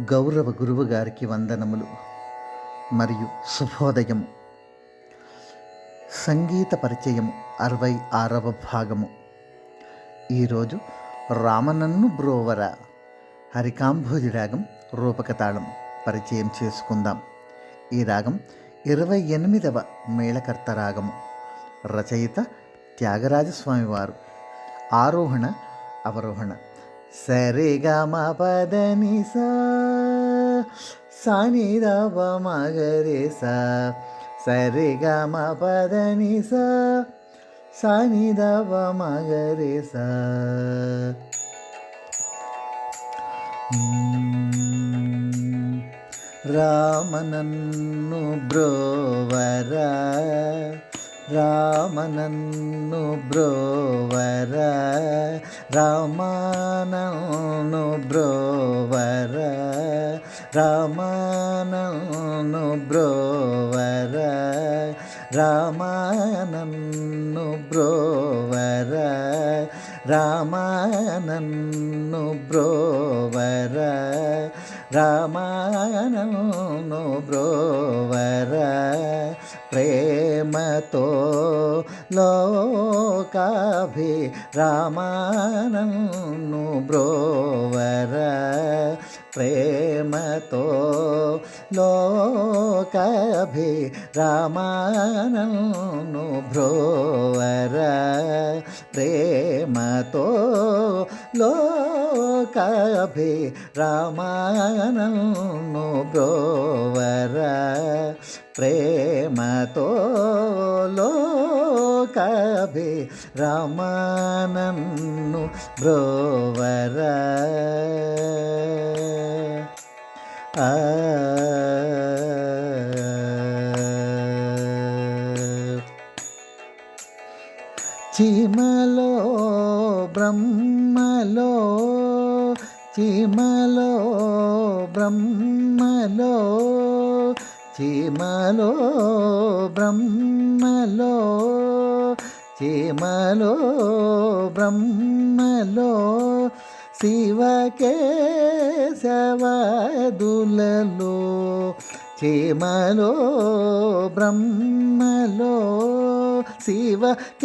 గౌరవ గురువు గారికి వందనములు మరియు శుభోదయము సంగీత పరిచయం అరవై ఆరవ భాగము. ఈరోజు రామనన్ను బ్రోవర హరికాంభోజి రాగం రూపకతాళం పరిచయం చేసుకుందాం. ఈ రాగం ఇరవై ఎనిమిదవ మేళకర్త రాగము. రచయిత త్యాగరాజస్వామి వారు ఆరోహణ అవరోహణ. సరేగా పదని సా సాని రవ మగరే సా సరిగమ పదని సా సాని రవ మగరే సా రామనన్ను బ్రోవరా రామనన్ను బ్రోవర రామానను బ్రోవర రామానను బ్రోవర రామానన్ను బ్రోవర రామానన్ను బ్రోవర రామానను బ్రోవర ప్రేమతో లోకాభి రామానన్ను బ్రోవర ప్రేమతో లోకాభి రామానన్ను బ్రోవర ప్రేమతో లోకాభి రామానన్ను బ్రోవర ప్రేమతో లో లోకాభి రామానన్ను బ్రోవర. ఆ. చీమలో బ్రహ్మలో చిమలో బ్రహ్మలో చీమలో బ్రహ్మలో చీమలో బ్రహ్మలో శివకేశవదులలో చీమలో బ్రహ్మలో శివకేశవదులలో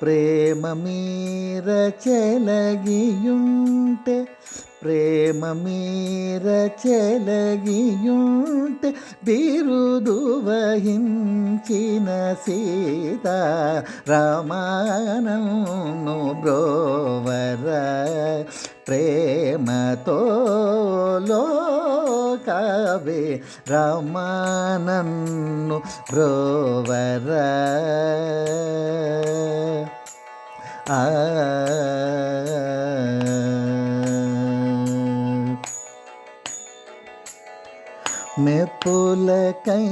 ప్రేమ మీర చెలగియుంటే ప్రేమ మీర చెలగియుంటే బిరుదు వహించిన సీత రామానను బ్రోవర ప్రేమతో లోకవే రామానన్ను బ్రోవర. ఆ మెప్పులకై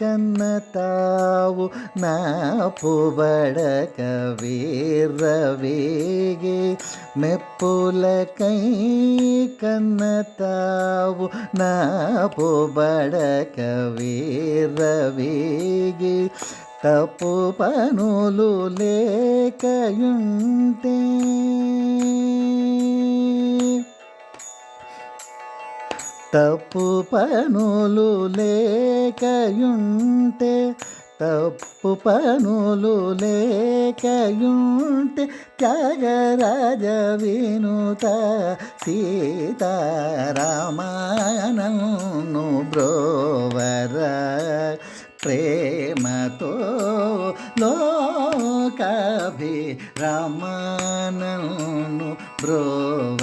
కన్నతావు నా పుబడక వీరవేగి మెప్పులకై కన్నతావు నా పుబడక వీరవేగి తప్పు పనులు లేకయుంటే తప్పు పనులు లేకయుంటే తప్పు పనులు లేకయుంటే త్యాగరాజ వినుత సీతారామానను బ్రోవర ప్రేమతో లోకభి రామానను బ్రోవ